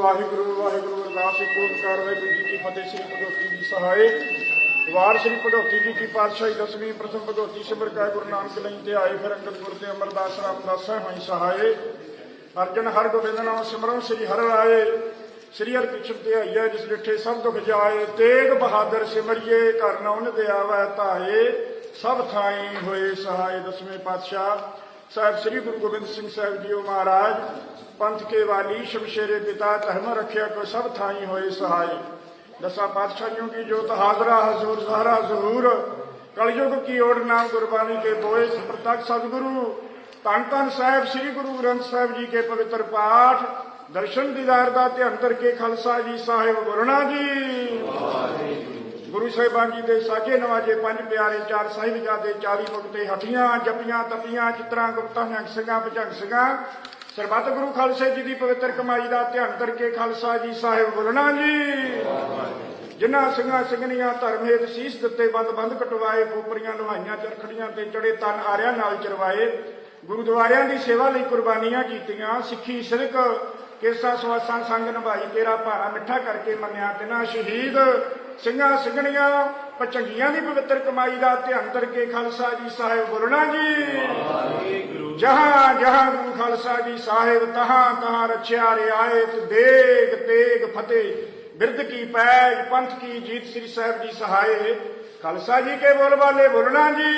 ਵਾਹਿਗੁਰੂ ਵਾਹਿਗੁਰੂ ਅਰਦਾਸ ਇੱਕ ਓੰਕਾਰ ਵਾਹਿਗੁਰੂ ਜੀ ਕੀ ਫਤਿਹ ਸ੍ਰੀ ਭਗਵਤੀ ਜੀ ਸਹਾਏ ਵਾਰ ਸ੍ਰੀ ਭਗਵਤੀ ਜੀ ਕੀ ਪਾਤਸ਼ਾਹੀ ਦਸਵੀਂ ਪ੍ਰਥਮ ਭਗਵਤੀ ਸਿਮਰ ਕਾ ਗੁਰੂ ਨਾਨਕ ਲਈ ਤੇ ਆਏ ਫਿਰ ਅੰਗਦ ਗੁਰ ਤੇ ਅਮਰਦਾਸ ਰਾਮਦਾਸ ਹੋਈ ਸਹਾਏ ਅਰਜਨ ਹਰ ਗੋਬਿੰਦ ਨਾਮ ਸਿਮਰਨ ਸ੍ਰੀ ਹਰਿ ਰਾਏ ਸ੍ਰੀ ਹਰਿ ਕ੍ਰਿਸ਼ਨ ਤੇ ਆਈਆ ਜਿਸ ਡਿਠੇ ਸਭ ਦੁਖ ਜਾਏ ਤੇਗ ਬਹਾਦਰ ਸਿਮਰਿਏ ਘਰ ਨੌਨ ਦੇ ਆਵੈ ਧਾਏ ਸਭ ਥਾਈ ਹੋਏ ਸਹਾਏ ਦਸਵੇਂ ਪਾਤਸ਼ਾਹ ਸਾਹਿਬ ਸ੍ਰੀ ਗੁਰੂ ਗੋਬਿੰਦ ਸਿੰਘ ਸਾਹਿਬ ਜੀਓ ਮਹਾਰਾਜ ਪੰਥ ਕੇ ਵਾਲੀ ਸ਼ਮਸ਼ੇਰੇ ਪਿਤਾ ਧਰਮ ਰੱਖਿਆ ਕੋ ਸਭ ਥਾਈ ਹੋਏ ਸਹਾਈ। ਦਸਾਂ ਪਾਤਸ਼ਾਹੀਆਂ ਕੀ ਜੋਤ ਹਾਜ਼ਰਾ, ਹਜ਼ੂਰ ਜ਼ਹਰਾ ਜ਼ਹੂਰ ਕਲਯੁਗ ਕੀ ਓੜ ਨਾਮ ਗੁਰਬਾਣੀ ਕੇ ਬੋਏ ਪ੍ਰਤੱਖ ਸਤਿਗੁਰੂ। ਧੰਨ ਧੰਨ ਸਾਹਿਬ, ਸ੍ਰੀ ਗੁਰੂ ਗ੍ਰੰਥ ਸਾਹਿਬ ਜੀ ਕੇ ਪਵਿੱਤਰ ਪਾਠ। ਦਰਸ਼ਨ ਦੀਦਾਰ ਦਾ ਧਿਆਨ ਕਰਕੇ ਖਾਲਸਾ ਜੀ ਸਾਹਿਬ ਗੁਰਨਾ ਜੀ। ਗੁਰੂ ਸਾਹਿਬਾਨ ਜੀ ਦੇ ਸਾਜੇ ਨਵਾਜੇ ਪੰਜ ਪਿਆਰੇ ਚਾਰ ਸਾਹਿਬਜ਼ਾਦੇ ਚਾਰੀ ਮੁਕਤੇ ਹੱਠੀਆਂ, ਜਪੀਆਂ, ਤਪੀਆਂ, ਚਿਤਰਾਂ, ਗੁਪਤਾਂ ਨਿਹੰਗ ਸਿੰਘਾਂ, ਭਜੰਗ ਸਿੰਘਾਂ। ਸਰਬੱਤ ਗੁਰੂ ਖਾਲਸੇ ਜੀ ਦੀ ਪਵਿੱਤਰ ਕਮਾਈ ਦਾ ਧਿਆਨ ਕਰਕੇ ਖਾਲਸਾ ਜੀ ਸਾਹਿਬ ਬੋਲਣਾ ਜੀ। ਜਿਨ੍ਹਾਂ ਸਿੰਘਾਂ ਸਿੰਘਣੀਆਂ ਧਰਮ ਹੇਤ ਸੀਸ ਦਿੱਤੇ ਬੰਦ ਬੰਦ ਕਟਵਾਏ ਖੋਪਰੀਆਂ ਲਵਾਈਆਂ ਚਰਖੜੀਆਂ ਤੇ ਚੜੇ ਤਨ ਆਰਿਆਂ ਨਾਲ ਚਰਵਾਏ, ਗੁਰਦੁਆਰਿਆਂ ਦੀ ਸੇਵਾ ਲਈ ਕੁਰਬਾਨੀਆਂ ਕੀਤੀਆਂ, ਸਿੱਖੀ ਸਿਰਕ, ਕੇਸਾ ਸਵਾਸਾਂ ਸੰਗ ਨਿਭਾਈ, ਤੇਰਾ ਭਾਰਾ ਮਿੱਠਾ ਕਰਕੇ ਮੰਨਿਆ ਤਿਨਾ ਸ਼ਹੀਦ। ਸਿੰਘਾਂ ਸਿੰਘਣੀਆਂ, ਪਚੰਗੀਆਂ ਦੀ ਪਵਿੱਤਰ ਕਮਾਈ ਦਾ ਧਿਆਨ ਕਰਕੇ ਖਾਲਸਾ ਜੀ ਸਾਹਿਬ ਬੋਲਣਾ ਜੀ। ਜਹਾਂ ਜਹਾਂ ਗੁਰੂ ਖਾਲਸਾ ਜੀ ਸਾਹਿਬ ਤਹਾਂ ਤਹਾਂ ਰਚਿਆ ਰਿਆਇਤ ਦੇਗ ਤੇਗ ਫਤਿਹ। ਬਿਰਧ ਕੀ ਪੈਜ, ਪੰਥ ਕੀ ਜੀਤ ਸ੍ਰੀ ਸਾਹਿਬ ਜੀ ਸਹਾਏ। ਖਾਲਸਾ ਜੀ ਕੇ ਬੋਲ ਬੋਲਣਾ ਜੀ।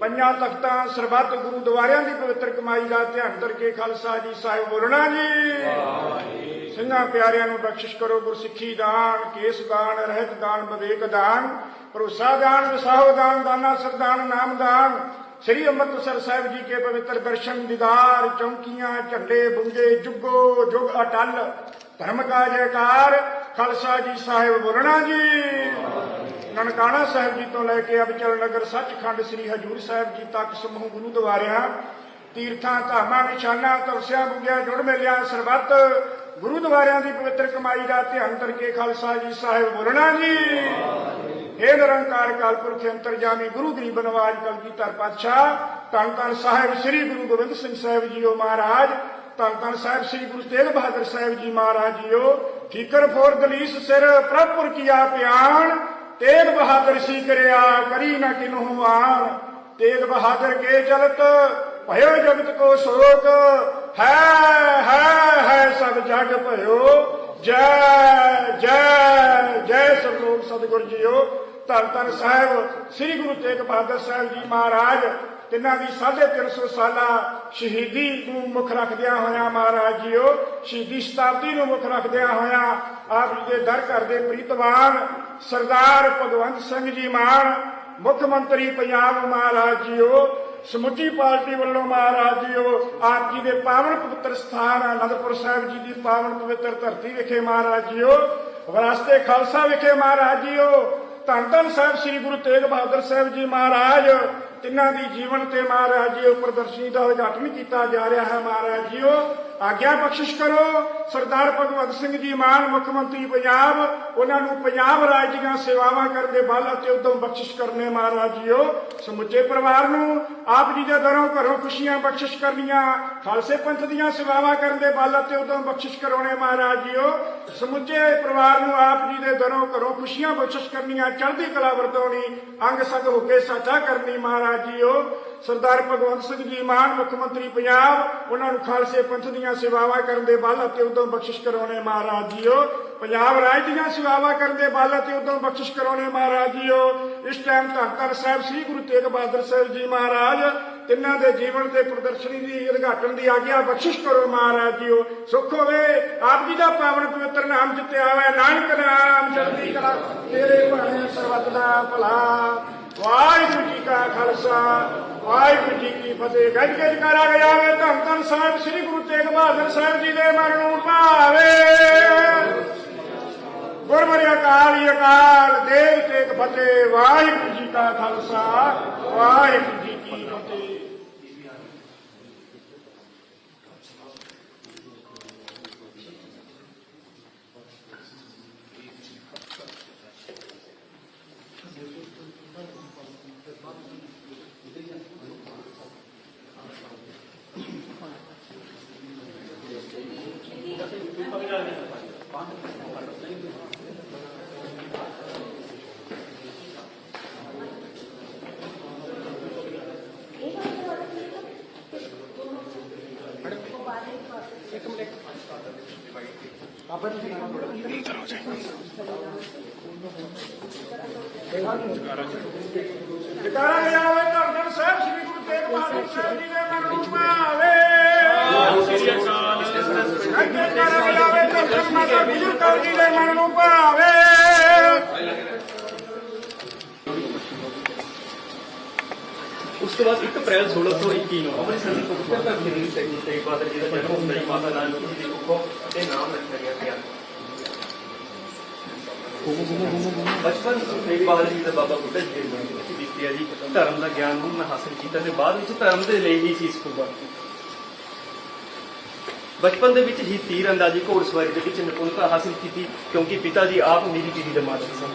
ਪੰਜਾਂ ਤਖਤਾਂ ਸਰਬੱਤ ਗੁਰਦੁਆਰਿਆਂ ਦੀ ਪਵਿੱਤਰ ਕਮਾਈ ਦਾ ਧਿਆਨ ਕਰਕੇ ਖਾਲਸਾ ਜੀ ਸਾਹਿਬ ਬੋਲਣਾ ਜੀ। ਸਿੰਘਾਂ ਪਿਆਰਿਆਂ ਨੂੰ ਬਖਸ਼ਿਸ਼ ਕਰੋ, ਗੁਰਸਿੱਖੀ ਦਾਨ, ਕੇਸ ਦਾਨ, ਰਹਿਤ ਦਾਨ, ਵਿਵੇਕ ਦਾਨ, ਭਰੋਸਾ ਦਾਨ, ਵਿਸਾਹੋ ਦਾਨ, ਦਾਨਾ ਸਰਦਾਨ ਨਾਮ ਦਾਨ ਸ੍ਰੀ ਅੰਮ੍ਰਿਤਸਰ ਸਾਹਿਬ ਜੀ ਕੇ ਪਵਿੱਤਰ ਦਰਸ਼ਨ ਦੀਦਾਰ, ਚੌਂਕੀਆਂ, ਝੰਡੇ, ਬੁੰਗੇ, ਜੁਗੋ, ਜੁਗ ਅਟਲ, ਧਰਮ ਕਾ ਜੈਕਾਰ, ਖਾਲਸਾ ਜੀ ਸਾਹਿਬ ਬੋਲਣਾ ਜੀ। ਨਨਕਾਣਾ ਸਾਹਿਬ ਜੀ ਤੋਂ ਲੈ ਕੇ ਅਬਚਲ ਨਗਰ, ਸੱਚਖੰਡ ਸ੍ਰੀ ਹਜੂਰ ਸਾਹਿਬ ਜੀ ਤੱਕ ਸਮੂਹ ਗੁਰਦੁਆਰਿਆਂ ਤੀਰਥਾਂ, ਧਾਮਾਂ, ਨਿਸ਼ਾਨਾ ਤੁਰਸਿਆਂ ਬੁੱਗਿਆਂ, ਜੁੜ ਮਿਲਿਆ, ਸਰਬੱਤ ਗੁਰਦੁਆਰਿਆਂ ਦੀ ਪਵਿੱਤਰ ਕਮਾਈ ਦਾ ਧਿਆਨ ਕਰਕੇ ਖਾਲਸਾ ਜੀ ਸਾਹਿਬ ਬੋਲਣਾ ਜੀ। ਇਹ ਨਿਰੰਕਾਰ ਕਾਲਪੁਰਖ ਅੰਤਰਜਾਮੀ ਗੁਰੂ ਗਰੀਬ ਨਵਾਜ ਕਲਗੀਧਰ ਪਾਤਸ਼ਾਹ ਧੰਨ ਧੰਨ ਸਾਹਿਬ ਸ੍ਰੀ ਗੁਰੂ ਗੋਬਿੰਦ ਸਿੰਘ ਸਾਹਿਬ ਜੀਓ ਮਹਾਰਾਜ ਧੰਨ ਧੰਨ ਸਾਹਿਬ ਸ੍ਰੀ ਗੁਰੂ ਤੇਗ ਬਹਾਦਰ ਸਾਹਿਬ ਜੀ ਮਹਾਰਾਜ ਜੀਓ ਠੀਕਰ ਫੋਰ ਦਲੀਸ ਸਿਰ ਪ੍ਰਭਪੁਰ ਕੀਆ ਪਿਆਣ, ਤੇਗ ਬਹਾਦਰ ਸੀ ਕਰਿਆ, ਕਰੀ ਨਾ ਕਿਨਹੂ ਆਣ, ਤੇਗ ਬਹਾਦਰ ਕੇ ਚਲਤ ਭਇਓ ਜਗਤ ਕੋ ਸ਼ੋਕ, ਹੈ ਹੈ ਹੈ ਸਭ ਜਗ ਭਇਓ, ਜੈ ਜੈ ਜੈ ਸਰਲੋਕ ਸਤਿਗੁਰ ਜੀਓ ਧੰਨ ਧੰਨ ਸਾਹਿਬ, ਸ੍ਰੀ ਗੁਰੂ ਤੇਗ ਬਹਾਦਰ ਸਾਹਿਬ ਜੀ ਮਹਾਰਾਜ, ਤਿੰਨਾਂ ਦੀ 350 ਸਾਲਾ ਸ਼ਹੀਦੀ ਨੂੰ ਮੁੱਖ ਰੱਖਦਿਆਂ ਹੋਇਆਂ ਮਹਾਰਾਜ ਜੀਓ, ਸ਼ਹੀਦੀ ਸ਼ਤਾਬਦੀ ਨੂੰ ਮੁੱਖ ਰੱਖਦਿਆਂ ਹੋਇਆਂ ਆਪ ਜੀ ਦੇ ਦਰ ਘਰ ਦੇ ਪ੍ਰੀਤਵਾਨ ਸਰਦਾਰ ਭਗਵੰਤ ਸਿੰਘ ਜੀ ਮਾਨ, ਮੁੱਖ ਮੰਤਰੀ ਪੰਜਾਬ ਮਹਾਰਾਜ ਜੀਓ, ਸਮੁੱਚੀ ਪਾਰਟੀ ਵੱਲੋਂ ਮਹਾਰਾਜ ਜੀਓ, ਆਪ ਜੀ ਦੇ ਪਾਵਨ ਪਵਿੱਤਰ ਸਥਾਨ ਅਨੰਦਪੁਰ ਸਾਹਿਬ ਜੀ ਦੀ ਪਾਵਨ ਪਵਿੱਤਰ ਧਰਤੀ ਵਿਖੇ ਮਹਾਰਾਜ ਜੀਓ, ਵਿਰਾਸਤੇ ਖਾਲਸਾ ਵਿਖੇ ਮਹਾਰਾਜ ਜੀਓ ਧੰਨ ਧੰਨ ਸਾਹਿਬ ਸ੍ਰੀ ਗੁਰੂ ਤੇਗ ਬਹਾਦਰ ਸਾਹਿਬ ਜੀ ਮਹਾਰਾਜ, ਤਿੰਨਾਂ ਦੀ ਜੀਵਨ ਤੇ ਮਹਾਰਾਜ ਜੀ ਪ੍ਰਦਰਸ਼ਨੀ ਦਾ ਉਦਘਾਟਨ ਕੀਤਾ ਜਾ ਰਿਹਾ ਹੈ ਮਹਾਰਾਜ ਜੀਓ। ਆਗਿਆ ਬਖਸ਼ਿਸ਼ ਕਰੋ। ਸਰਦਾਰ ਭਗਵੰਤ ਸਿੰਘ ਜੀ ਮਾਨ, ਮੁੱਖ ਮੰਤਰੀ ਪੰਜਾਬ, ਉਹਨਾਂ ਨੂੰ ਪੰਜਾਬ ਰਾਜ ਦੀਆਂ ਸੇਵਾਵਾਂ ਕਰਨ ਦੇ ਬਲ ਅਤੇ ਉਦਮ ਬਖਸ਼ਿਸ਼ ਕਰਨੇ ਮਹਾਰਾਜ ਜੀਓ। ਸਮੁੱਚੇ ਪਰਿਵਾਰ ਨੂੰ ਆਪ ਜੀ ਦੇ ਦਰੋਂ ਘਰੋਂ ਖੁਸ਼ੀਆਂ ਬਖਸ਼ਿਸ਼ ਕਰਨੀਆਂ, ਖਾਲਸੇ ਪੰਥ ਦੀਆਂ ਸੇਵਾਵਾਂ ਕਰਨ ਦੇ ਬਲ ਅਤੇ ਉਦਮ ਬਖਸ਼ਿਸ਼ ਕਰਾਉਣੇ ਮਹਾਰਾਜ ਜੀਓ। ਸਮੁੱਚੇ ਪਰਿਵਾਰ ਨੂੰ ਆਪ ਜੀ ਦੇ ਦਰੋਂ ਘਰੋਂ ਖੁਸ਼ੀਆਂ ਬਖਸ਼ਿਸ਼ ਕਰਨੀਆਂ, ਚੜ੍ਹਦੀ ਕਲਾ ਵਰਤਾਉਣੀ, ਅੰਗ ਸੰਗ ਹੋ ਕੇ ਸਾਚਾ ਕਰਨੀ ਮਹਾਰਾਜ ਜੀਓ। ਸਰਦਾਰ ਭਗਵੰਤ ਸਿੰਘ ਜੀ ਮਾਨ, ਮੁੱਖ ਮੰਤਰੀ ਪੰਜਾਬ, ਉਹਨਾਂ ਨੂੰ ਖਾਲਸੇ ਪੰਥ ਦੀਆਂ ਸੇਵਾਵਾਂ ਕਰਨ ਦੇ ਬਲ ਅਤੇ ਉਦਮ ਬਖਸ਼ਿਸ਼ ਕਰਾਉਣੇ ਮਹਾਰਾਜ ਜੀਓ। ਪੰਜਾਬ ਰਾਜ ਦੀਆਂ ਸੇਵਾਵਾਂ ਕਰਨ ਦੇ ਬਲ ਅਤੇ ਉਦਮ ਬਖਸ਼ਿਸ਼ ਕਰਾਉਣੇ ਮਹਾਰਾਜ ਜੀਓ। ਇਸ ਟਾਈਮ ਧੰਨ ਧੰਨ ਸਾਹਿਬ ਸ੍ਰੀ ਗੁਰੂ ਤੇਗ ਬਹਾਦਰ ਸਾਹਿਬ ਜੀ ਮਹਾਰਾਜ, ਤਿੰਨਾਂ ਦੇ ਜੀਵਨ ਤੇ ਪ੍ਰਦਰਸ਼ਨੀ ਦੀ ਉਦਘਾਟਨ ਦੀ ਆਗਿਆ ਬਖਸ਼ਿਸ਼ ਕਰੋ ਮਹਾਰਾਜ ਜੀਓ। ਸੁਖ ਹੋਵੇ, ਆਪ ਜੀ ਦਾ ਪਾਵਨ ਪਵਿੱਤਰ ਨਾਮ ਜਿੱਤਿਆ ਆਵੇ ਨਾਨਕ ਨਾਮ, ਚੜ੍ਹਦੀ ਕਲਾ ਤੇਰੇ ਭਾਣੇ ਸਰਬੱਤ ਦਾ ਭਲਾ। ਵਾਹਿਗੁਰੂ ਜੀ ਕਾ ਖਾਲਸਾ, ਵਾਹਿਗੁਰੂ ਜੀ ਕੀ ਫਤਿਹ। ਗੱਜ ਗੱਜ ਕਰਾ ਗਿਆ ਵੇ ਧੰਨ ਧੰਨ ਸਾਹਿਬ, ਸ੍ਰੀ ਗੁਰੂ ਤੇਗ ਬਹਾਦਰ ਸਾਹਿਬ ਜੀ ਦੇ ਮਨ ਨੂੰ ਭਾਵੇ। ਗੁਰਮੁਖੀ ਅਕਾਲ ਅਕਾਲ, ਦੇਵ ਤੇਗ ਫਤਿਹ। ਵਾਹਿਗੁਰੂ ਜੀ ਕਾ ਖਾਲਸਾ, ਵਾਹਿਗੁਰੂ ਜੀ ਜਕਾਰਾ ਲਿਆਵੇ ਧੰਨ ਸਾਹਿਬ ਸ੍ਰੀ ਗੁਰੂ ਤੇਗ ਬਹਾਦਰ ਸਾਹਿਬ ਜੀ ਦੇ ਮਨ ਨੂੰ ਭਾਵੇ ਜਕਾਰਾ ਲਿਆਵੇ ਧੰਨ ਮਾਤਾ ਗੁਜਰ ਕੌਰ ਜੀ ਦੇ ਮਨ ਨੂੰ ਭਾਵੇ ਉਸ ਤੋਂ ਬਾਅਦ 1 ਅਪ੍ਰੈਲ 1621 ਨੂੰ ਅੰਮ੍ਰਿਤਸਰ ਦੇ ਧਰਤੀ ਦੇ ਵਿੱਚ ਗੁਰੂ ਤੇਗ ਬਹਾਦਰ ਜੀ ਦਾ ਜਨਮ ਹੁੰਦਾ ਹੈ ਮਾਤਾ ਨਾਨਕ ਜੀ ਦੀ ਕੁੱਖੋਂ ਤੇ ਨਾਮ ਰੱਖਿਆ ਗਿਆ ਗਿਆ ਬਚਪਨ ਤੋਂ ਤੇਗ ਬਹਾਦਰ ਜੀ ਦਾ ਬਾਬਾ ਬੁੱਢਾ ਜੀ ਦੇ ਵਿੱਚ ਬੀਤਿਆ ਜੀ। ਧਰਮ ਦਾ ਗਿਆਨ ਨੂੰ ਮੈਂ ਹਾਸਲ ਕੀਤਾ ਤੇ ਬਾਅਦ ਵਿੱਚ ਧਰਮ ਦੇ ਲਈ ਹੀ ਸੀਸ ਕੁਰਬਾਨ ਬਚਪਨ ਦੇ ਵਿੱਚ ਹੀ ਤੀਰ ਅੰਦਾਜ਼ੀ ਘੋੜਸਵਾਰੀ ਦੇ ਵਿੱਚ ਨਿਪੁੰਨਤਾ ਹਾਸਲ ਕੀਤੀ ਕਿਉਂਕਿ ਪਿਤਾ ਜੀ ਆਪ ਮੇਰੀ ਪੀੜੀ ਦੇ ਮਾਲਕ ਸਨ।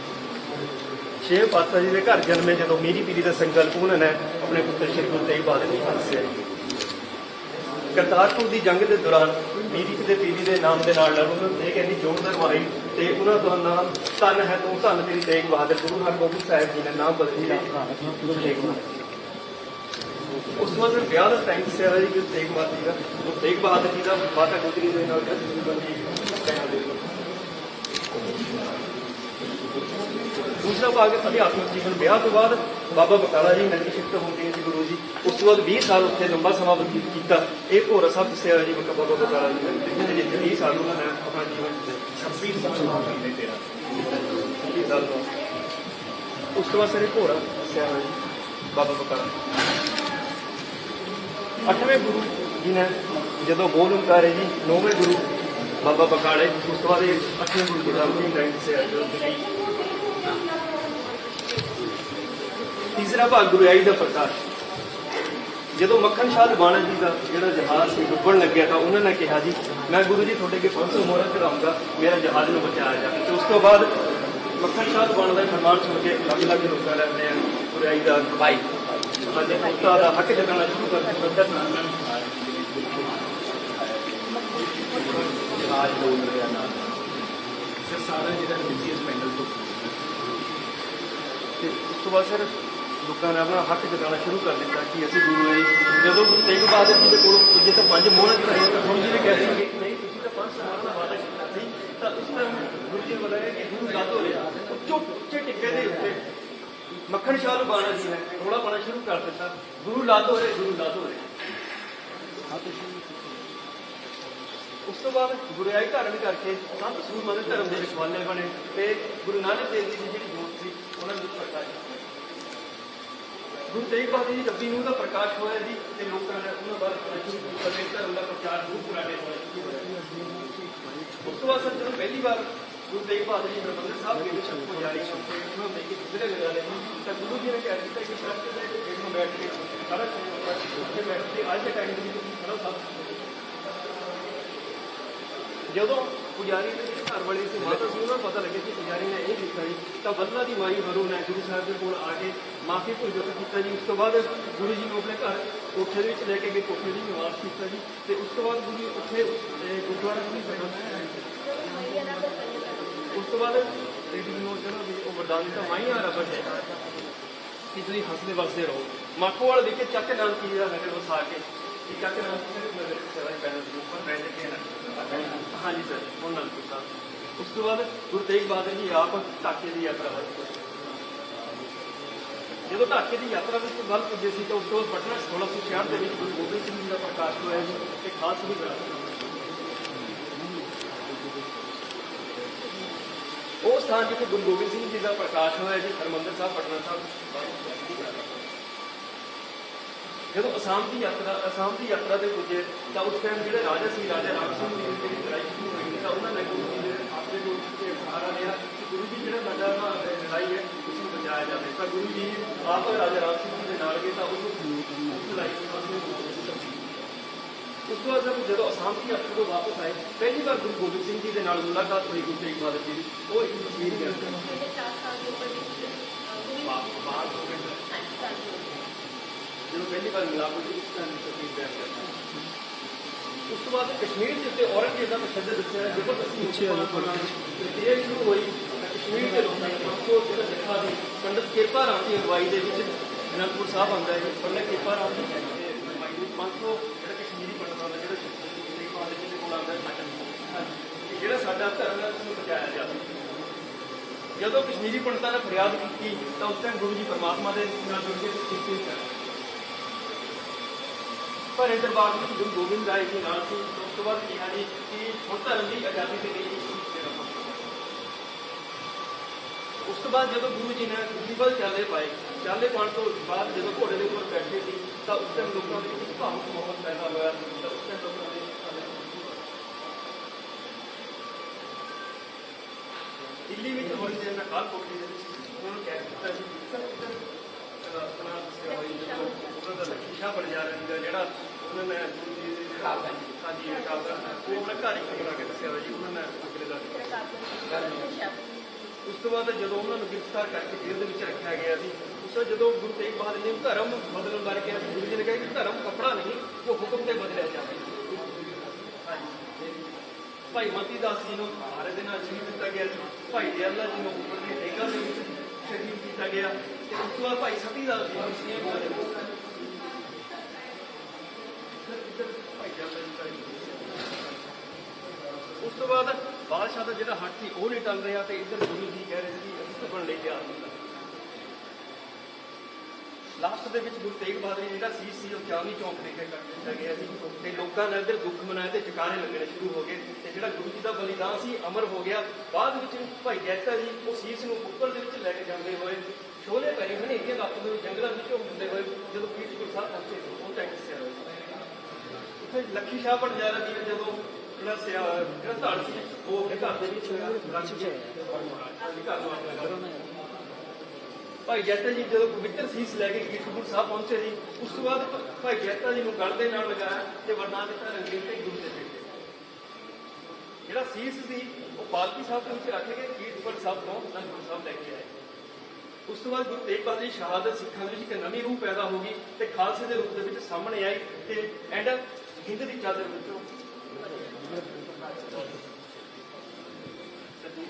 ਛੇ ਪਾਤਸ਼ਾਹ ਜੀ ਦੇ ਘਰ ਜਨਮੇ ਜਦੋਂ ਮੇਰੀ ਪੀੜੀ ਦਾ ਸੰਕਲਪ ਉਹਨਾਂ ਨੇ ਆਪਣੇ ਪੁੱਤਰ ਸ਼੍ਰੀ ਗੁਰੂ ਤੇਗ ਬਹਾਦਰ ਜੀ ਨੂੰ ਦੱਸਿਆ ਕਰਤਾਰਪੁਰ ਦੀ ਜੰਗ ਦੇ ਦੌਰਾਨ ਮੀਰੀ ਦੇ ਪੀੜੀ ਦੇ ਨਾਮ ਦੇ ਨਾਲ ਨਾਲ ਉਹਨਾਂ ਇਹ ਕਹਿੰਦੀ ਜੋੜ ਦਰਵਾਈ ਤੇ ਉਹਨਾਂ ਦਾ ਨਾਮ ਧੰਨ ਹੈ, ਤੂੰ ਧੰਨ ਤੇਰੀ ਤੇਗ ਬਹਾਦਰ ਗੁਰੂ ਹਰਗੋਬਿੰਦ ਸਾਹਿਬ ਜੀ ਨੇ ਨਾਮ ਬਦਲੀ ਲਿਆ ਗੁਰੂ ਉਸ ਤੋਂ ਬਾਅਦ ਵਿਆਹ ਦਾ ਟਾਈਮ ਸੀ ਜੀ ਗੁਰੂ ਤੇਗ ਬਹਾਦਰ ਜੀ ਦਾ ਗੁਰੂ ਤੇਗ ਬਹਾਦਰ ਜੀ ਦਾ ਮਾਤਾ ਗੁਜਰੀ ਦੇ ਨਾਲ ਜਦ ਬੰਦੀ ਕਹਿਣਾ ਦੇ ਦੂਸਰਾ ਭਾਗ ਅਧਿਆਤਮਿਕ ਜੀਵਨ ਵਿਆਹ ਤੋਂ ਬਾਅਦ ਬਾਬਾ ਬਕਾਲਾ ਜੀ ਨਗਰੀ ਸ਼ਿਫਟ ਹੁੰਦੇ ਸੀ ਗੁਰੂ ਜੀ ਉਸ ਤੋਂ ਬਾਅਦ 20 ਸਾਲ ਉੱਥੇ ਲੰਬਾ ਸਮਾਂ ਬਤੀਤ ਕੀਤਾ। ਇਹ ਭੋਰਾ ਸਾਹਿਬ ਦੱਸਿਆ ਜੀ ਬਾਬਾ ਬਕਾਲਾ ਜੀ ਨੇ ਜਿਹਦੇ ਵਿੱਚ 20 ਸਾਲ ਉਹਨਾਂ ਨੇ ਆਪਣਾ ਜੀਵਨ 26 ਸਾਲ ਦੇ ਤੇਰਾ। 20 ਸਾਲ ਤੋਂ। ਉਸ ਤੋਂ ਬਾਅਦ ਸਾਰੇ ਭੋਰਾ ਦੱਸਿਆ ਹੋਇਆ ਜੀ ਬਾਬਾ ਬਕਾਲਾ ਅੱਠਵੇਂ ਗੁਰੂ ਜੀ ਨੇ ਜਦੋਂ ਬੋਲ ਓੰਕਾਰ ਹੈ ਜੀ ਨੌਵੇਂ ਗੁਰੂ ਬਾਬਾ ਬਕਾਲੇ ਉਸ ਤੋਂ ਬਾਅਦ ਅੱਠਵੇਂ ਗੁਰੂ ਜੀ ਦਾ ਨਾਮ ਜੀ ਸੇ ਜੋ ਕਿ ਤੀਸਰਾ ਭਾਗ ਗੁਰੂ ਆਈ ਦਾ ਪ੍ਰਕਾਸ਼। ਜਦੋਂ ਮੱਖਣ ਸ਼ਾਹ ਲਵਾਣਾ ਜੀ ਦਾ ਜਿਹੜਾ ਜਹਾਜ਼ ਸੀ ਡੁੱਬਣ ਲੱਗਿਆ ਤਾਂ ਉਹਨਾਂ ਨੇ ਕਿਹਾ ਜੀ ਮੈਂ ਗੁਰੂ ਜੀ ਤੁਹਾਡੇ ਅੱਗੇ 500 ਮੋਹਰਾਂ ਚੜਾਉਂਗਾ ਮੇਰਾ ਜਹਾਜ਼ ਨੂੰ ਬਚਾਇਆ ਜਾਵੇ ਤੇ ਉਸ ਤੋਂ ਬਾਅਦ ਮੱਖਣ ਸ਼ਾਹ ਲਵਾਣਾ ਦਾ ਫਰਮਾਨ ਸੁਣ ਕੇ ਲੱਖ ਲੱਖ ਲੋਕਾਂ ਨੇ ਆਪਣੇ ਗੁਰੂ ਆਈ ਦਾ ਭਾਈ ਸਾਡੇ ਪੁੱਤਾਂ ਦਾ ਹੱਕ ਜਗਾਉਣਾ ਸ਼ੁਰੂ ਕਰ ਦਿੱਤਾ। ਜਹਾਜ਼ ਰਿਹਾ ਨਾਲ ਸਰ ਸਾਰਾ ਜਿਹੜਾ ਨਿੱਜੀ ਇਸ ਤੋਂ। ਤੇ ਉਸ ਤੋਂ ਬਾਅਦ ਸਰ ਲੋਕਾਂ ਨੇ ਆਪਣਾ ਹੱਕ ਜਤਾਉਣਾ ਸ਼ੁਰੂ ਕਰ ਦਿੱਤਾ ਕਿ ਅਸੀਂ ਗੁਰੂ ਹੈ ਜਦੋਂ ਗੁਰੂ ਤੇਗ ਬਹਾਦਰ ਜੀ ਦੇ ਕੋਲ ਪੁੱਜੇ ਤਾਂ ਪੰਜ ਮੋਹਰਾਂ ਚੜਾਈਆਂ ਤਾਂ ਗੁਰੂ ਜੀ ਨੇ ਕਹਿ ਦਿੱਤਾ ਕਿ ਨਹੀਂ, ਤੁਸੀਂ ਤਾਂ ਪੰਜ ਸਮਾਰਾਂ ਦਾ ਵਾਅਦਾ ਕੀਤਾ ਸੀ, ਤਾਂ ਉਸ ਟਾਈਮ ਗੁਰੂ ਜੀ ਨੇ ਬੁਲਾਇਆ ਕਿ ਗੁਰੂ ਲਾਦੋ ਰਿਹਾ। ਉੱਚੋ ਉੱਚੇ ਟਿੱਕੇ ਦੇ ਉੱਤੇ ਮੱਖਣ ਸ਼ਾਹ ਨੂੰ ਲੁਬਾਣਾ ਸੀ ਨੇ ਰੋਲਾ ਪਾਣਾ ਸ਼ੁਰੂ ਕਰ ਦਿੱਤਾ। ਗੁਰੂ ਲਾਦੋ ਰੇ ਗੁਰੂ ਲਾਦੋ ਰੇ ਉਸ ਤੋਂ ਬਾਅਦ ਗੁਰਿਆਈ ਧਾਰਨ ਕਰਕੇ ਸੰਤ ਸੂਰਮਾ ਦੇ ਧਰਮ ਦੇ ਰਖਵਾਲੇ ਬਣੇ ਤੇ ਗੁਰੂ ਨਾਨਕ ਦੇਵ ਜੀ ਦੀ ਜਿਹੜੀ ਜੋਤ ਸੀ, ਉਹਨਾਂ ਨੂੰ ਪ੍ਰਕਾਸ਼ ਗੁਰੂ ਤੇਗ ਬਹਾਦਰ ਜੀ ਰੱਬੀ ਨੂੰ ਦਾ ਪ੍ਰਕਾਸ਼ ਹੋਇਆ ਜੀ ਤੇ ਲੋਕਾਂ ਨੇ ਉਹਨਾਂ ਬਾਰੇ ਸ਼ੁਰੂ ਧਰਮ ਦਾ ਪ੍ਰਚਾਰ ਦੂਰ ਪੁਰਾਣੇ ਹੋਇਆ ਉਸ ਤੋਂ ਬਾਅਦ ਸਰ, ਜਦੋਂ ਪਹਿਲੀ ਵਾਰ ਗੁਰੂ ਤੇਗ ਬਹਾਦਰ ਜੀ ਹਰਿਮੰਦਰ ਸਾਹਿਬ ਦੇ ਵਿੱਚ ਪੁਜਾਰੀ ਸ਼ਬਦ ਉਹਨਾਂ ਨੇ ਕਿ ਜਿਹੜੇ ਲਗਾ ਲਏ ਤਾਂ ਗੁਰੂ ਜੀ ਨੇ ਕਹਿ ਦਿੱਤਾ ਕਿ ਸੜਕ ਦੇ ਇੱਕ ਨੂੰ ਬੈਠ ਕੇ ਸਾਰਾ ਉੱਥੇ ਬੈਠ ਕੇ ਅੱਜ ਦੇ ਟਾਈਮ ਦੇ ਵਿੱਚ ਖੜਾ ਸਾਹਿਬ ਜਦੋਂ ਪੁਜਾਰੀ ਦੇ ਜਿਹੜੇ ਘਰ ਵਾਲੇ ਸੀ, ਮਾਤਾ ਸੀ ਉਹਨਾਂ ਨੂੰ ਪਤਾ ਲੱਗਿਆ ਕਿ ਪੁਜਾਰੀ ਨੇ ਇਹ ਕੀਤਾ ਜੀ। ਤਾਂ ਬਦਲਾ ਦੀ ਮਾਈ ਹਰੂ ਨੇ ਗੁਰੂ ਸਾਹਿਬ ਦੇ ਕੋਲ ਆ ਕੇ ਮਾਫੀ ਭੁਗਤ ਕੀਤਾ ਜੀ। ਉਸ ਤੋਂ ਬਾਅਦ ਗੁਰੂ ਜੀ ਨੂੰ ਆਪਣੇ ਘਰ ਕੋਠੇ ਦੇ ਵਿੱਚ ਲੈ ਕੇ ਗਏ, ਕੋਠੇ ਦੀ ਨਿਵਾਸ ਕੀਤਾ ਜੀ। ਤੇ ਉਸ ਤੋਂ ਬਾਅਦ ਗੁਰੂ ਜੀ ਉੱਥੇ ਗੁਰਦੁਆਰਾ ਵੀ ਬਣਾਇਆ ਉਸ ਤੋਂ ਬਾਅਦ ਲੇਡੀ ਨੂੰ ਜਿਹੜਾ ਵੀ ਉਹ ਵਰਦਾਨ ਦਿੱਤਾ, ਮਾਈਆਂ ਰੱਬ ਹੈ ਕਿ ਤੁਸੀਂ ਹੱਸਦੇ ਵਸਦੇ ਰਹੋ। ਮਾਖੋਵਾਲ ਵਿਖੇ ਚੱਕ ਨਾਮ ਕੀ ਦਾ ਨਗਰ ਵਸਾ ਕੇ ਕਿ ਚੱਕ ਨਾਮ ਕੀ ਦਾ ਨਗਰ ਸੇਵਾ ਪੈਨਲ ਦੇ ਉੱਪਰ ਰਹਿ ਕੇ ਨਾ ਹਾਂਜੀ ਸਰ ਉਹ ਨਾਨਕਪੁਰ ਸਾਹਿਬ ਉਸ ਤੋਂ ਬਾਅਦ ਗੁਰੂ ਤੇਗ ਬਹਾਦਰ ਜੀ ਆਪ ਢਾਕੇ ਦੀ ਯਾਤਰਾ ਵਾਸਤੇ ਜਦੋਂ ਢਾਕੇ ਦੀ ਯਾਤਰਾ ਵਿੱਚ ਵੱਲ ਪੁੱਜੇ ਸੀ ਤਾਂ ਉਸ ਤੋਂ ਬਾਅਦ ਪਟਨਾ 1666 ਦੇ ਵਿੱਚ ਗੁਰੂ ਗੋਬਿੰਦ ਸਿੰਘ ਜੀ ਦਾ ਪ੍ਰਕਾਸ਼ ਹੋਇਆ ਜੀ ਤੇ ਖਾਸ ਵੀ ਹੋਇਆ ਉਹ ਸਥਾਨ ਜਿੱਥੇ ਗੁਰੂ ਗੋਬਿੰਦ ਸਿੰਘ ਜੀ ਦਾ ਪ੍ਰਕਾਸ਼ ਹੋਇਆ ਜੀ ਹਰਮੰਦਰ ਸਾਹਿਬ ਪਟਨਾ ਸਾਹਿਬ ਜਦੋਂ ਅਸਾਮ ਦੀ ਯਾਤਰਾ ਅਸਾਮ ਦੀ ਯਾਤਰਾ ਤੇ ਪੁੱਜੇ ਤਾਂ ਉਸ ਟਾਈਮ ਜਿਹੜੇ ਰਾਜਾ ਸੀ ਰਾਜਾ ਰਾਮ ਸਿੰਘ ਜੀ ਦੀ ਲੜਾਈ ਸ਼ੁਰੂ ਹੋਈ ਤਾਂ ਉਹਨਾਂ ਨੇ ਗੁਰੂ ਜੀ ਦੇ ਆਪਣੇ ਕੋਲ ਤੇ ਸਹਾਰਾ ਲਿਆ। ਗੁਰੂ ਜੀ ਜਿਹੜਾ ਸਾਡਾ ਨਾ ਲੜਾਈ ਹੈ ਉਸ ਨੂੰ ਬਚਾਇਆ ਜਾਵੇ। ਤਾਂ ਗੁਰੂ ਜੀ ਆਪ ਰਾਜਾ ਰਾਮ ਸਿੰਘ ਜੀ ਦੇ ਨਾਲ ਗਏ ਤਾਂ ਉਸ ਲੜਾਈ ਨੂੰ ਉਸ ਤੋਂ ਬਾਅਦ ਜਦ- ਜਦੋਂ ਅਸਾਮ ਦੀ ਯਾਤਰਾ ਤੋਂ ਵਾਪਸ ਆਏ ਪਹਿਲੀ ਵਾਰ ਗੁਰੂ ਗੋਬਿੰਦ ਸਿੰਘ ਜੀ ਦੇ ਨਾਲ ਮੁਲਾਕਾਤ ਹੋਈ ਗੁਰੂ ਤੇਗ ਬਹਾਦਰ ਜੀ ਦੀ। ਉਹ ਇੱਕ ਤਸਵੀਰ ਗਿਆ ਜਦੋਂ ਪਹਿਲੀ ਵਾਰ ਮਿਲਾਪ ਹੋਈ ਉਸ ਟਾਈਮ ਤਸਵੀਰ ਬਿਆਨ ਕਰਦਾ ਉਸ ਤੋਂ ਬਾਅਦ ਕਸ਼ਮੀਰ ਦੇ ਉੱਤੇ ਔਰੰਗਜ਼ੇਬ ਦਾ ਤਸ਼ੱਦਦ ਦੱਸਿਆ ਪਿੱਛੇ ਇਹ ਸ਼ੁਰੂ ਹੋਈ ਕਸ਼ਮੀਰ ਦੇ ਲੋਕਾਂ ਨੇ ਪਰਸੋਂ ਜਿਹੜਾ ਲਿਖਾ ਸੀ ਪੰਡਤ ਕਿਰਪਾ ਰਾਮ ਦੀ ਅਗਵਾਈ ਦੇ ਵਿੱਚ ਅਨੰਦਪੁਰ ਸਾਹਿਬ ਆਉਂਦਾ ਹੈ ਪੰਡਤ ਕਿਰਪਾ ਰਾਮ ਦੀ ਅਗਵਾਈ ਵਿੱਚ 500 ਜਿਹੜਾ ਕਸ਼ਮੀਰੀ ਪੰਡਤਾਂ ਦਾ ਜਿਹੜਾ ਦੇ ਕੋਲ ਆਉਂਦਾ ਹੈ ਜਿਹੜਾ ਸਾਡਾ ਧਰਮ ਹੈ ਉਸ ਨੂੰ ਬਚਾਇਆ ਜਾਵੇ। ਜਦੋਂ ਕਸ਼ਮੀਰੀ ਪੰਡਤਾਂ ਨੇ ਫਰਿਆਦ ਕੀਤੀ ਤਾਂ ਉਸ ਟਾਈਮ ਗੁਰੂ ਜੀ ਪਰਮਾਤਮਾ ਦੇ ਨਾਲ ਜੁੜ ਕੇ ਕੀਤੀ ਕਰ ਪਰ ਇਹ ਦਰਬਾਰ ਵਿੱਚ ਗੁਰੂ ਗੋਬਿੰਦ ਰਾਏ ਜੀ ਨਾਲ ਸੀ ਉਸ ਤੋਂ ਬਾਅਦ ਕਿਹਾ ਜੀ ਕਿ ਹੁਣ ਧਰਮ ਦੀ ਆਜ਼ਾਦੀ ਦੇ ਲਈ ਇਸ ਦੇਣਾ ਉਸ ਤੋਂ ਬਾਅਦ ਜਦੋਂ ਗੁਰੂ ਜੀ ਨੇ ਬੀਬਲ ਚਾਲੇ ਪਾਏ ਚਾਲੇ ਪਾਉਣ ਤੋਂ ਬਾਅਦ ਜਦੋਂ ਘੋੜੇ ਦੇ ਉੱਪਰ ਬੈਠੇ ਸੀ ਤਾਂ ਉਸ ਟਾਈਮ ਲੋਕਾਂ ਦੇ ਵਿੱਚ ਭਾਵੁਕ ਮਾਹੌਲ ਪੈਦਾ ਹੋਇਆ ਤਾਂ ਉਸ ਟਾਈਮ ਲੋਕਾਂ ਨੇ ਦਿੱਲੀ ਵਿੱਚ ਹੋਈ ਜੇ ਨਕਾਲ ਕੋਠੀ ਦੇ ਵਿੱਚ ਉਹਨਾਂ ਨੂੰ ਕਹਿ ਦਿੱਤਾ ਸੀ ਕਿ ਸਰ ਇੱਧਰ ਅਹ, ਆਪਣਾ ਦੱਸਿਆ ਹੋਈ ਜਦੋਂ ਉਹਨਾਂ ਦਾ ਜਿਹੜਾ ਉਹਨਾਂ ਨੇ ਹਾਂਜੀ, ਇਹ ਉਹ ਆਪਣਾ ਘਰ ਹੀ ਬਣਾ ਕੇ ਦੱਸਿਆ ਜੀ, ਉਹਨਾਂ ਨੇ ਅਗਲੇ ਦਾ ਉਸ ਤੋਂ ਬਾਅਦ ਜਦੋਂ ਉਹਨਾਂ ਨੂੰ ਗ੍ਰਿਫਤਾਰ ਕਰਕੇ ਜੇਲ੍ਹ ਦੇ ਵਿੱਚ ਰੱਖਿਆ ਗਿਆ ਸੀ, ਉਸ ਤੋਂ ਜਦੋਂ ਗੁਰੂ ਤੇਗ ਬਹਾਦਰ ਜੀ ਨੇ ਧਰਮ ਬਦਲਣ ਬਾਰੇ ਕਿਹਾ ਗੁਰੂ ਜੀ ਨੇ ਕਿਹਾ ਕਿ ਧਰਮ ਕੱਪੜਾ ਨਹੀਂ, ਉਹ ਹੁਕਮ ਤੇ ਬਦਲਿਆ ਜਾਵੇ। ਭਾਈ ਮਤੀ ਦਾਸ ਜੀ ਨੂੰ ਮਾਰੇ ਦੇ ਨਾਲ ਸ਼ਹੀਦ ਕੀਤਾ ਗਿਆ ਜੀ ਭਾਈ ਦਿਆਲਾ ਜੀ ਨੂੰ ਉੱਪਰ ਦੀ ਟੇਕਾ ਦੇ ਵਿੱਚ ਸ਼ਹੀਦ ਕੀਤਾ ਗਿਆ। ਤੇ ਉਸ ਤੋਂ ਬਾਅਦ ਭਾਈ ਸਤੀ ਦਾਸ ਜੀ ਨੂੰ ਸ਼ਹੀਦ ਕੀਤਾ ਗਿਆ। ਉਸ ਤੋਂ ਬਾਅਦ ਬਾਦਸ਼ਾਹ ਦਾ ਜਿਹੜਾ ਹੱਥ ਸੀ, ਉਹ ਨਹੀਂ ਟਲ ਰਿਹਾ ਤੇ ਇੱਧਰ ਗੁਰੂ ਜੀ ਕਹਿ ਰਹੇ ਸੀ, ਅਸੀਂ ਝੁਕਣ ਲਈ ਤਿਆਰ ਨਹੀਂ ਲਾਸਟ ਦੇ ਵਿੱਚ ਗੁਰੂ ਤੇਗ ਬਹਾਦਰ ਜੀ ਜਿਹੜਾ ਸੀਸ ਸੀ, ਉਹ ਚਾਂਦਨੀ ਚੌਂਕ ਦੇ ਕੇ ਕੱਟ ਦਿੱਤਾ ਗਿਆ ਸੀ ਤੇ ਲੋਕਾਂ ਨੇ ਇੱਧਰ ਦੁੱਖ ਮਨਾਏ ਤੇ ਚਕਾਰੇ ਲੱਗਣੇ ਸ਼ੁਰੂ ਹੋ ਗਏ ਤੇ ਜਿਹੜਾ ਗੁਰੂ ਜੀ ਦਾ ਬਲੀਦਾਨ ਸੀ, ਅਮਰ ਹੋ ਗਿਆ। ਬਾਅਦ ਵਿੱਚ ਭਾਈ ਜੈਤਾ ਜੀ, ਉਹ ਸੀਸ ਨੂੰ ਉੱਪਰ ਦੇ ਵਿੱਚ ਲੈ ਕੇ ਜਾਂਦੇ ਹੋਏ, ਛੋਲੇ ਪੈਰੀ ਹਨੇਰੀਆਂ ਦਾ ਆਪਣੇ ਜੰਗਲਾਂ ਵਿੱਚੋਂ ਹੁੰਦੇ ਹੋਏ, ਜਦੋਂ ਪੀਠਪੁਰ ਸਾਹਿਬ ਪਹੁੰਚੇ, ਉਹ ਟਾਈਮ ਦੱਸਿਆ ਉੱਥੇ ਲੱਖੀ ਸ਼ਾਹ ਬਣਜਾਰਾ ਜੀ ਨੇ ਜਦੋਂ ਜਿਹੜਾ ਸਿਆ ਜਿਹੜਾ ਧੜ ਸੀ ਉਹ ਆਪਣੇ ਘਰ ਦੇ ਵਿੱਚ ਰੱਖ ਕੇ ਘਰ ਨੂੰ ਅੱਗ ਲਗਾ ਦਿੱਤੀ। ਭਾਈ ਜੈਤਾ ਜੀ ਜਦੋਂ ਪਵਿੱਤਰ ਸੀਸ ਲੈ ਕੇ ਕੀਰਤਪੁਰ ਸਾਹਿਬ ਪਹੁੰਚੇ ਜੀ ਉਸ ਤੋਂ ਬਾਅਦ ਭਾਈ ਜੈਤਾ ਜੀ ਨੂੰ ਗਲ ਦੇ ਨਾਲ ਲਗਾਇਆ ਤੇ ਵਰਨਾ ਦਿੱਤਾ ਰੰਗੇ ਤੇ ਗੁਰੂ ਦੇ ਬੇਟੇ ਜਿਹੜਾ ਸੀਸ ਸੀ ਉਹ ਪਾਲਕੀ ਸਾਹਿਬ ਦੇ ਵਿੱਚ ਰੱਖ ਕੇ ਕੀਰਤਪੁਰ ਸਾਹਿਬ ਤੋਂ ਅਨੰਦਪੁਰ ਸਾਹਿਬ ਲੈ ਕੇ ਆਏ। ਉਸ ਤੋਂ ਬਾਅਦ ਗੁਰੂ ਤੇਗ ਬਹਾਦਰ ਜੀ ਸ਼ਹਾਦਤ ਸਿੱਖਾਂ ਦੇ ਵਿੱਚ ਇੱਕ ਨਵੀਂ ਰੂਹ ਪੈਦਾ ਹੋ ਗਈ ਤੇ ਖਾਲਸੇ ਦੇ ਰੂਪ ਦੇ ਵਿੱਚ ਸਾਹਮਣੇ ਆਈ ਤੇ ਐਂਡ ਹਿੰਦ ਦੀ ਚਾਦਰ ਵਿੱਚੋਂ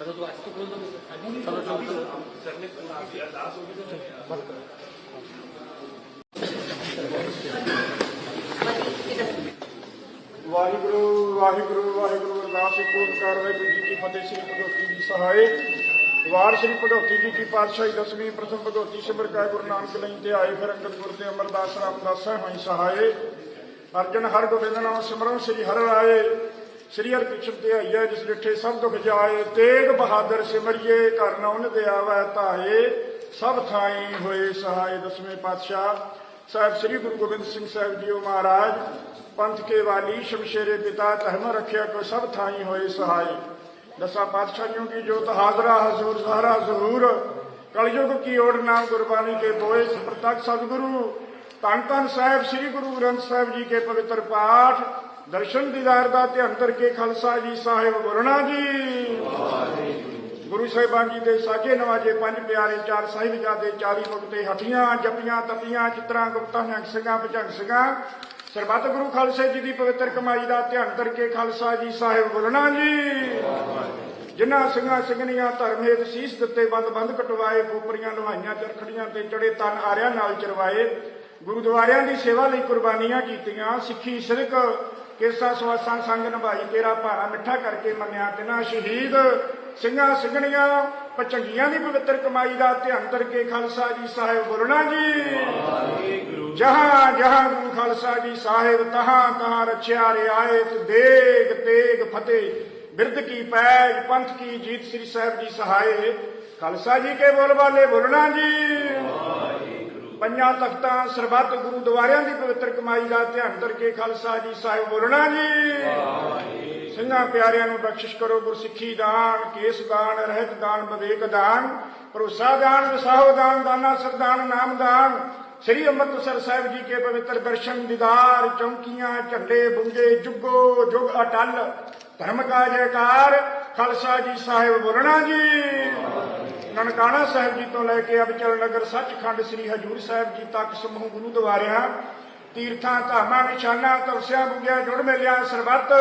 ਗਈ ਵਾਹਿਗੁਰੂ ਵਾਹਿਗੁਰੂ ਵਾਹਿਗੁਰੂ ਅਰਦਾਸ ਇੱਕ ਓੰਕਾਰ ਵਾਹਿਗੁਰੂ ਜੀ ਕੀ ਫਤਿਹ ਸ੍ਰੀ ਭਗਵਤੀ ਜੀ ਸਹਾਏ ਵਾਰ ਸ੍ਰੀ ਭਗਵਤੀ ਜੀ ਕੀ ਪਾਤਸ਼ਾਹੀ ਦਸਵੀਂ ਪ੍ਰਥਮ ਭਗਵਤੀ ਸਿਮਰ ਕਾ ਗੁਰੂ ਨਾਨਕ ਲਈ ਤੇ ਆਏ ਫਿਰ ਅੰਗਦ ਗੁਰ ਤੇ ਅਮਰਦਾਸ ਰਾਮਦਾਸਾ ਹੋਈ ਸਹਾਏ ਅਰਜਨ ਹਰ ਗੋਬਿੰਦ ਨਾਮ ਸਿਮਰਨ ਸ੍ਰੀ ਹਰਿ ਰਾਏ ਸ੍ਰੀ ਹਰਿ ਕ੍ਰਿਸ਼ਨ ਤੇ ਆਈਆ ਜਿਸ ਡਿਠੇ ਸਭ ਦੁਖ ਜਾਏ ਤੇਗ ਬਹਾਦਰ ਸਿਮਰਿਏ, ਘਰ ਨਉਨ ਦੇ ਆਵੈ ਧਾਏ, ਸਭ ਥਾਈ ਹੋਏ ਸਹਾਏ ਦਸਵੇਂ ਪਾਤਸ਼ਾਹ। ਸਾਹਿਬ ਸ੍ਰੀ ਗੁਰੂ ਗੋਬਿੰਦ ਸਿੰਘ ਸਾਹਿਬ ਜੀਓ ਮਹਾਰਾਜ, ਪੰਥ ਕੇ ਵਾਲੀ, ਸ਼ਮਸ਼ੇਰੇ ਪਿਤਾ, ਧਰਮ ਰੱਖਿਆ ਕੋ ਸਭ ਥਾਈ ਹੋਏ ਸਹਾਈ ਦਸਾਂ ਪਾਤਸ਼ਾਹੀਆਂ ਕੀ ਜੋਤ ਹਾਜ਼ਰਾ, ਹਜ਼ੂਰ ਸਹਾਰਾ ਜ਼ਹੂਰ ਕਲਯੁਗ ਕੀ ਓੜ ਨਾਮ ਗੁਰਬਾਣੀ ਕੇ ਬੋਏ ਪ੍ਰਤੱਖ ਸਤਿਗੁਰੂ। ਧੰਨ ਧੰਨ ਸਾਹਿਬ, ਸ੍ਰੀ ਗੁਰੂ ਗ੍ਰੰਥ ਸਾਹਿਬ ਜੀ ਕੇ ਪਵਿੱਤਰ ਪਾਠ, ਦਰਸ਼ਨ ਦੀਦਾਰ ਦਾ ਧਿਆਨ ਕਰਕੇ ਖਾਲਸਾ ਜੀ ਸਾਹਿਬ ਬੋਲਣਾ ਜੀ। ਗੁਰੂ ਸਾਹਿਬਾਨ ਜੀ ਦੇ ਸਾਜੇ ਨਵਾਜੇ ਪੰਜ ਪਿਆਰੇ ਚਾਰ ਸਾਹਿਬਜ਼ਾਦੇ 40 ਮੁਕਤੇ ਹਠੀਆਂ ਜਪੀਆਂ, ਤਪੀਆਂ, ਚਿਤਰਾਂ, ਗੁਪਤਾਂ, ਨਿਹੰਗ ਸਿੰਘਾਂ, ਭਜੰਗ ਸਿੰਘਾਂ। ਸਰਬੱਤ ਗੁਰੂ ਖਾਲਸੇ ਜੀ ਦੀ ਪਵਿੱਤਰ ਕਮਾਈ ਦਾ ਧਿਆਨ ਕਰਕੇ ਖਾਲਸਾ ਜੀ ਸਾਹਿਬ ਬੋਲਣਾ ਜੀ। ਜਿਨ੍ਹਾਂ ਸਿੰਘਾਂ ਸਿੰਘਣੀਆਂ ਧਰਮ ਹੇਤ ਸੀਸ ਦਿੱਤੇ ਬੰਦ ਬੰਦ ਕਟਵਾਏ ਖੋਪਰੀਆਂ ਲੁਹਾਈਆਂ, ਚਰਖੜੀਆਂ ਤੇ ਚੜੇ ਤਨ ਆਰਿਆਂ ਨਾਲ ਚਰਵਾਏ ਗੁਰਦੁਆਰਿਆਂ ਦੀ ਸੇਵਾ ਲਈ ਕੁਰਬਾਨੀਆਂ ਕੀਤੀਆਂ। ਸਿੱਖੀ ਸਿਰਕ, ਕੇਸਾ ਸਵਾਸਾਂ ਸੰਗ ਨਿਭਾਈ, ਤੇਰਾ ਭਾਰਾ ਮਿੱਠਾ ਕਰਕੇ ਮੰਨਿਆ ਤਿਨਾ ਸ਼ਹੀਦ। ਸਿੰਘਾਂ ਸਿੰਘਣੀਆਂ, ਪਚੰਗੀਆਂ ਦੀ ਪਵਿੱਤਰ ਕਮਾਈ ਦਾ ਧਿਆਨ ਕਰਕੇ ਖਾਲਸਾ ਜੀ ਸਾਹਿਬ ਬੋਲਣਾ ਜੀ। ਜਹਾਂ ਜਹਾਂ ਗੁਰੂ ਖਾਲਸਾ ਜੀ ਸਾਹਿਬ, ਤਹਾਂ ਤਹਾਂ ਰਛਿਆ ਰਿਆਇਤ, ਦੇਗ ਤੇਗ ਫਤਿਹ। ਬਿਰਧ ਕੀ ਪੈਜ, ਪੰਥ ਕੀ ਜੀਤ ਸ੍ਰੀ ਸਾਹਿਬ ਜੀ ਸਹਾਏ। ਖਾਲਸਾ ਜੀ ਕੇ ਬੋਲ ਬਾਲੇ ਬੋਲਣਾ ਜੀ। ਪੰਜਾਂ ਤਖਤਾਂ ਸਰਬੱਤ ਗੁਰਦੁਆਰਿਆਂ ਦੀ ਪਵਿੱਤਰ ਕਮਾਈ ਦਾ ਧਿਆਨ ਕਰਕੇ ਖਾਲਸਾ ਜੀ ਸਾਹਿਬ ਬੋਲਣਾ ਜੀ। ਸਿੰਘਾਂ ਪਿਆਰਿਆਂ ਨੂੰ ਬਖਸ਼ਿਸ਼ ਕਰੋ ਗੁਰਸਿੱਖੀ ਦਾਨ ਕੇਸ ਦਾਨ ਰਹਿਤ ਦਾਨ ਵਿਵੇਕ ਦਾਨ ਭਰੋਸਾ ਦਾਨ ਵਿਸਾਹੋ ਦਾਨ ਦਾਨਾ ਸਰਦਾਨ ਨਾਮ ਦਾਨ। ਸ੍ਰੀ ਅੰਮ੍ਰਿਤਸਰ ਸਾਹਿਬ ਜੀ ਕੇ ਪਵਿੱਤਰ ਦਰਸ਼ਨ ਦੀਦਾਰ ਚੌਂਕੀਆਂ ਝੰਡੇ ਬੁੰਗੇ ਜੁਗੋ ਜੁਗ ਅਟਲ। ਧਰਮ ਕਾ ਜੈਕਾਰ ਖਾਲਸਾ ਜੀ ਸਾਹਿਬ ਬੋਲਣਾ ਜੀ। ਨਨਕਾਣਾ ਸਾਹਿਬ ਜੀ ਤੋਂ ਲੈ ਕੇ ਅਬਚਲ ਨਗਰ, ਸੱਚਖੰਡ ਸ੍ਰੀ ਹਜੂਰ ਸਾਹਿਬ ਜੀ ਤੱਕ ਸਮੂਹ ਗੁਰੂ ਦੁਆਰਿਆਂ, ਤੀਰਥਾਂ, ਧਾਮਾਂ, ਨਿਸ਼ਾਨਾ ਤਵਸਿਆਂ ਬੁੱਗਿਆਂ ਜੁੜ ਮਿਲਿਆ, ਸਰਬੱਤ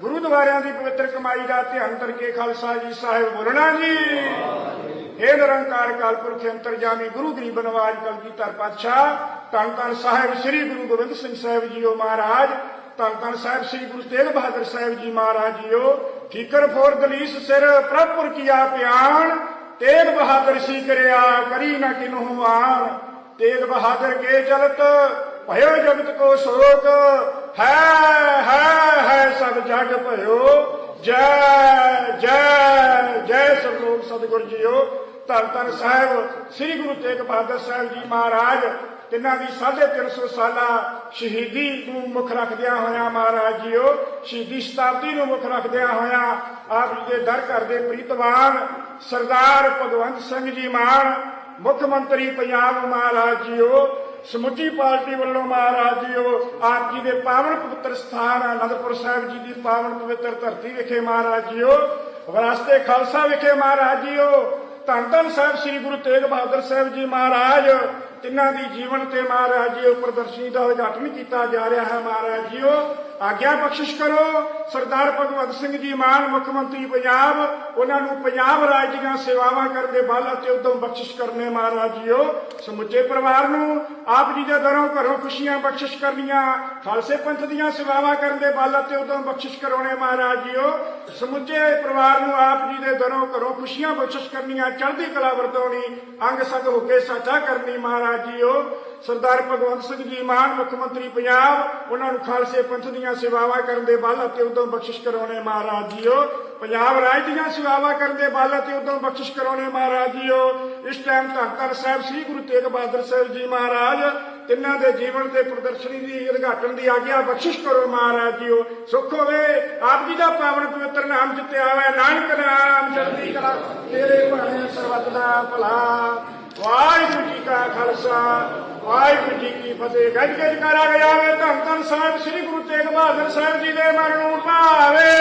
ਗੁਰੂ ਦੁਆਰਿਆਂ ਦੀ ਪਵਿੱਤਰ ਕਮਾਈ ਦਾ ਧਿਆਨ ਕਰਕੇ ਖਾਲਸਾ ਜੀ ਸਾਹਿਬ ਬੋਲਣਾ ਜੀ। ਇਹ ਨਿਰੰਕਾਰ ਕਾਲ ਪੁਰਖ ਅੰਤਰਜਾਮੀ, ਗੁਰੂ ਗਰੀਬ ਨਵਾਜ ਕਲਗੀਧਰ ਪਾਤਸ਼ਾਹ, ਧੰਨ ਧੰਨ ਸਾਹਿਬ ਸ੍ਰੀ ਗੁਰੂ ਗੋਬਿੰਦ ਸਿੰਘ ਸਾਹਿਬ ਜੀਓ ਮਹਾਰਾਜ, ਧੰਨ ਧੰਨ ਸਾਹਿਬ ਸ੍ਰੀ ਗੁਰੂ ਤੇਗ ਬਹਾਦਰ ਸਾਹਿਬ ਜੀ ਮਹਾਰਾਜ ਜੀਓ ਠੀਕਰ ਫੋਰ ਦਲੀਸ ਸਿਰ ਪ੍ਰਭਪੁਰ ਕੀਆ ਪਿਆਣ ਤੇਗ ਬਹਾਦਰ ਸੀ ਕਰਿਆ, ਕਰੀ ਨਾ ਕਿਨਹੂ ਆਣ। ਤੇਗ ਬਹਾਦਰ ਕੇ ਚਲਤ, ਭਇਓ ਜਗਤ ਕੋ ਸ਼ੋਕ। ਹੈ ਹੈ ਹੈ ਸਭ ਜਗ ਭਇਓ। ਜੈ ਜੈ ਜੈ ਸਰਲੋਕ ਸਤਿਗੁਰ ਜੀਓ। ਧੰਨ ਧੰਨ ਸਾਹਿਬ, ਸ੍ਰੀ ਗੁਰੂ ਤੇਗ ਬਹਾਦਰ ਸਾਹਿਬ ਜੀ ਮਹਾਰਾਜ, ਤਿੰਨਾਂ ਦੀ 350 ਸਾਲਾ ਸ਼ਹੀਦੀ ਨੂੰ ਮੁੱਖ ਰੱਖਦਿਆਂ ਹੋਇਆ ਮਹਾਰਾਜ ਜੀਓ। ਸ਼ਹੀਦੀ ਸ਼ਤਾਬਦੀ ਨੂੰ ਮੁੱਖ ਰੱਖਦਿਆਂ ਹੋਇਆ ਆਪ ਜੀ ਦੇ ਦਰ ਘਰ ਦੇ ਪ੍ਰੀਤਵਾਨ ਸਰਦਾਰ ਭਗਵੰਤ ਸਿੰਘ ਜੀ ਮਾਨ, ਮੁੱਖ ਮੰਤਰੀ ਪੰਜਾਬ ਮਹਾਰਾਜ ਜੀਓ, ਸਮੁੱਚੀ ਪਾਰਟੀ ਵੱਲੋਂ ਮਹਾਰਾਜ ਜੀਓ, ਆਪ ਜੀ ਦੇ ਪਾਵਨ ਪਵਿੱਤਰ ਸਥਾਨ ਅਨੰਦਪੁਰ ਸਾਹਿਬ ਜੀ ਦੀ ਪਾਵਨ ਪਵਿੱਤਰ ਧਰਤੀ ਵਿਖੇ ਮਹਾਰਾਜ ਜੀਓ, ਵਿਰਾਸਤੇ ਖਾਲਸਾ ਵਿਖੇ ਮਹਾਰਾਜ ਜੀਓ, ਧੰਨ ਧੰਨ ਸਾਹਿਬ ਸ੍ਰੀ ਗੁਰੂ ਤੇਗ ਬਹਾਦਰ ਸਾਹਿਬ ਜੀ ਮਹਾਰਾਜ ਤਿੰਨਾਂ ਦੀ ਜੀਵਨ ਤੇ ਮਹਾਰਾਜ ਜੀ ਉੱਪਰ ਪ੍ਰਦਰਸ਼ਨੀ ਦਾ ਉਦਘਾਟਨ ਕੀਤਾ ਜਾ ਰਿਹਾ ਹੈ। ਮਹਾਰਾਜ ਜੀਓ, ਆਗਿਆ ਬਖਸ਼ਿਸ਼ ਕਰੋ। ਸਰਦਾਰ ਭਗਵੰਤ ਸਿੰਘ ਜੀ ਮਾਨ, ਮੁੱਖ ਮੰਤਰੀ ਪੰਜਾਬ, ਉਹਨਾਂ ਨੂੰ ਪੰਜਾਬ ਰਾਜ ਦੀਆਂ ਸੇਵਾਵਾਂ ਕਰਨ ਦੇ ਬਲ ਅਤੇ ਉਦਮ ਬਖਸ਼ਿਸ਼ ਕਰਨੇ ਮਹਾਰਾਜ ਜੀਓ। ਸਮੁੱਚੇ ਪਰਿਵਾਰ ਨੂੰ ਆਪ ਜੀ ਦੇ ਦਰੋਂ ਘਰੋਂ ਖੁਸ਼ੀਆਂ ਬਖਸ਼ਿਸ਼ ਕਰਨੀਆਂ, ਖਾਲਸੇ ਪੰਥ ਦੀਆਂ ਸੇਵਾਵਾਂ ਕਰਨ ਦੇ ਬਲ ਅਤੇ ਉਦਮ ਬਖਸ਼ਿਸ਼ ਕਰਾਉਣੇ ਮਹਾਰਾਜ ਜੀਓ। ਸਮੁੱਚੇ ਪਰਿਵਾਰ ਨੂੰ ਆਪ ਜੀ ਦੇ ਦਰੋਂ ਘਰੋਂ ਖੁਸ਼ੀਆਂ ਬਖਸ਼ਿਸ਼ ਕਰਨੀਆਂ, ਚੜ੍ਹਦੀ ਕਲਾ ਵਰਤਾਉਣੀ, ਅੰਗ ਸੰਗ ਹੋ ਕੇ ਸਾਚਾ ਕਰਨੀ ਮਹਾਰਾਜ ਜੀਓ, ਸਰਦਾਰ ਭਗਵੰਤ ਸਿੰਘ ਜੀ ਮਾਨ, ਮੁੱਖ ਮੰਤਰੀ ਪੰਜਾਬ, ਉਹਨਾਂ ਨੂੰ ਖਾਲਸੇ ਪੰਥ ਦੀਆਂ ਸੇਵਾਵਾਂ ਕਰਨ ਦੇ ਬਲ ਅਤੇ ਉਦਮ ਬਖਸ਼ਿਸ਼ ਕਰਾਉਣੇ ਮਹਾਰਾਜ ਜੀਓ। ਪੰਜਾਬ ਰਾਜ ਦੀਆਂ ਸੇਵਾਵਾਂ ਕਰਨ ਦੇ ਬਲ ਅਤੇ ਉਦਮ ਬਖਸ਼ਿਸ਼ ਕਰਾਉਣੇ ਮਹਾਰਾਜ ਜੀਓ। ਇਸ ਟਾਈਮ ਧੰਨ ਸਾਹਿਬ ਸ੍ਰੀ ਗੁਰੂ ਤੇਗ ਬਹਾਦਰ ਸਾਹਿਬ ਜੀ ਮਹਾਰਾਜ, ਤਿੰਨਾਂ ਦੇ ਜੀਵਨ ਤੇ ਪ੍ਰਦਰਸ਼ਨੀ ਦੀ ਉਦਘਾਟਨ ਦੀ ਆਗਿਆ ਬਖਸ਼ਿਸ਼ ਕਰੋ ਮਹਾਰਾਜ ਜੀਓ। ਸੁਖ ਹੋਵੇ, ਆਪ ਜੀ ਦਾ ਪਾਵਨ ਪਵਿੱਤਰ ਨਾਮ ਜਿੱਤਿਆ ਆਵੇ, ਨਾਨਕ ਨਾਮ, ਚੜ੍ਹਦੀ ਕਲਾ ਤੇਰੇ ਭਾਣੇ ਸਰਬੱਤ ਦਾ ਭਲਾ। ਵਾਹਿਗੁਰੂ ਜੀ ਕਾ ਖਾਲਸਾ, ਵਾਹਿਗੁਰੂ ਜੀ ਕੀ ਫਤਿਹ। ਗੱਜ ਗੱਜ ਕਰਾ ਗਿਆ ਵੇ ਧੰਨ ਧੰਨ ਸਾਹਿਬ, ਸ੍ਰੀ ਗੁਰੂ ਤੇਗ ਬਹਾਦਰ ਸਾਹਿਬ ਜੀ ਦੇ ਮਨ ਨੂੰ ਭਾਵੇ।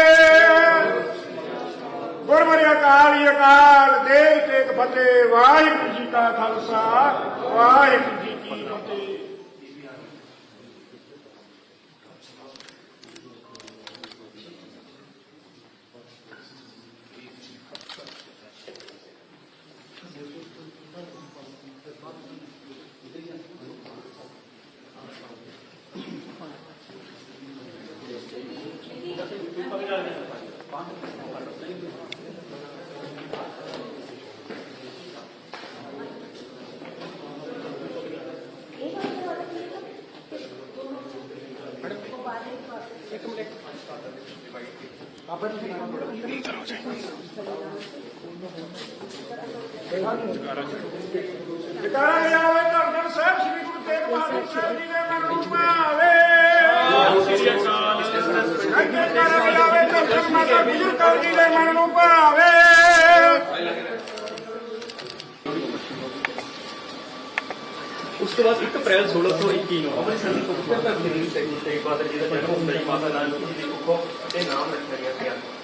ਗੁਰਮੁਖੀ ਅਕਾਲ ਅਕਾਲ ਦੇਵ ਤੇਗ ਫਤਿਹ। ਵਾਹਿਗੁਰੂ ਜੀ ਕਾ ਖਾਲਸਾ, ਵਾਹਿਗੁਰੂ ਜੀ ਕੀ ਫਤਿਹ। ਜਕਾਰਾ ਗਿਆ ਹੋਵੇ ਧੰਨ ਧੰਨ ਸਾਹਿਬ ਸ੍ਰੀ ਗੁਰੂ ਤੇਗ ਬਹਾਦਰ ਸਾਹਿਬ ਜੀ ਦੇ ਮਨ ਨੂੰ ਭਾਵੇ ਅੱਗੇ ਜਕਾਰਾ ਗਿਆ ਹੋਵੇ ਧੰਨ ਧੰਨ ਮਾਤਾ ਗੁਜਰ ਕੌਰ ਜੀ ਦੇ ਮਨ ਨੂੰ ਭਾਵੇ। ਉਸ ਤੋਂ ਬਾਅਦ 1 ਅਪ੍ਰੈਲ 1621 ਨੂੰ ਅੰਮ੍ਰਿਤਸਰ ਦੀ ਪਵਿੱਤਰ ਧਰਤੀ ਨੂੰ ਤੇਗ ਤੇਗ ਬਹਾਦਰ ਜੀ ਦਾ ਜਨਮ ਹੁੰਦਾ ਹੈ। ਮਾਤਾ ਨਾਨਕ ਜੀ ਦੀ ਕੁੱਖੋਂ ਤੇ ਨਾਮ ਰੱਖਿਆ ਗਿਆ ਸੀ।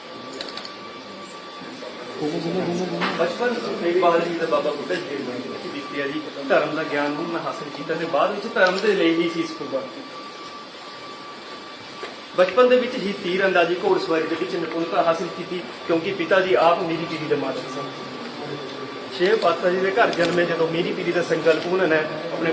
ਬਚਪਨ ਤੇਗ ਬਹਾਦਰ ਜੀ ਦਾ ਬਾਬਾ ਬੁੱਢਾ ਜੀ ਦੇ ਵਿੱਚ ਦਿੱਤੀ ਜੀ। ਧਰਮ ਦਾ ਗਿਆਨ ਉਹਨਾਂ ਹਾਸਲ ਕੀਤਾ ਤੇ ਬਾਅਦ ਵਿੱਚ ਧਰਮ ਦੇ ਲਈ ਹੀ ਸੀਸ ਇਸ ਕੀਤੀ ਬਚਪਨ ਦੇ ਵਿੱਚ ਹੀ ਤੀਰ ਅੰਦਾਜ਼ੀ ਘੋੜਸਵਾਰੀ ਦੇ ਵਿੱਚ ਨਿਪੁੰਨਤਾ ਹਾਸਲ ਕੀਤੀ, ਕਿਉਂਕਿ ਪਿਤਾ ਜੀ ਆਪ ਮੇਰੀ ਪੀੜੀ ਦੇ ਮਾਲਕ ਸਨ। ਛੇ ਪਾਤਸ਼ਾਹ ਜੀ ਦੇ ਘਰ ਜਨਮੇ ਜਦੋਂ ਮੇਰੀ ਪੀੜੀ ਦਾ ਸੰਕਲਪ ਉਹਨਾਂ ਨੇ ਆਪਣੇ